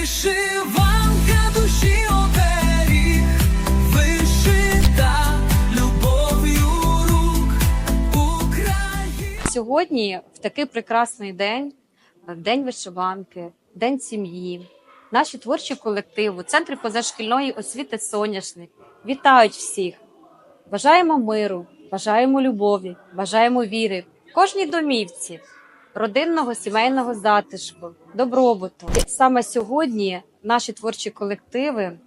Вишиванка душі оберіг, вишита любов'ю рук. Сьогодні, в такий прекрасний день, день вишиванки, день сім'ї, наші творчі колективи, центри позашкільної освіти Соняшник вітають всіх. Бажаємо миру, бажаємо любові, бажаємо віри кожній домівці, родинного сімейного затишку, добробуту. Саме сьогодні наші творчі колективи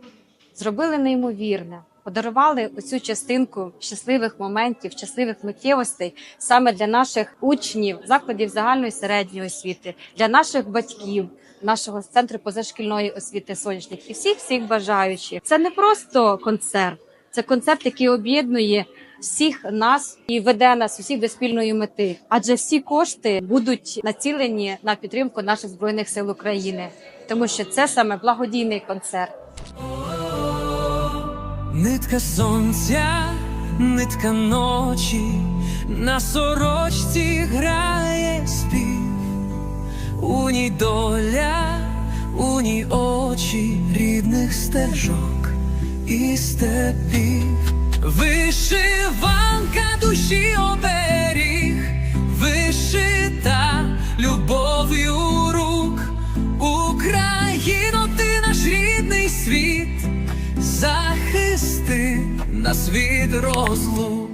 зробили неймовірне. Подарували оцю частинку щасливих моментів, щасливих миттєвостей саме для наших учнів закладів загальної середньої освіти, для наших батьків, нашого центру позашкільної освіти сонячних і всіх всіх бажаючих. Це не просто концерт, це концерт, який об'єднує всіх нас і веде нас усіх до спільної мети. Адже всі кошти будуть націлені на підтримку наших збройних сил України, тому що це саме благодійний концерт. Нитка сонця, нитка ночі, на сорочці грає спів, у ній доля, у ній очі рідних стежок і степів. Вишиванка душі оберіг, вишита любов'ю рук. Україно, ти наш рідний світ захисти нас від розлук.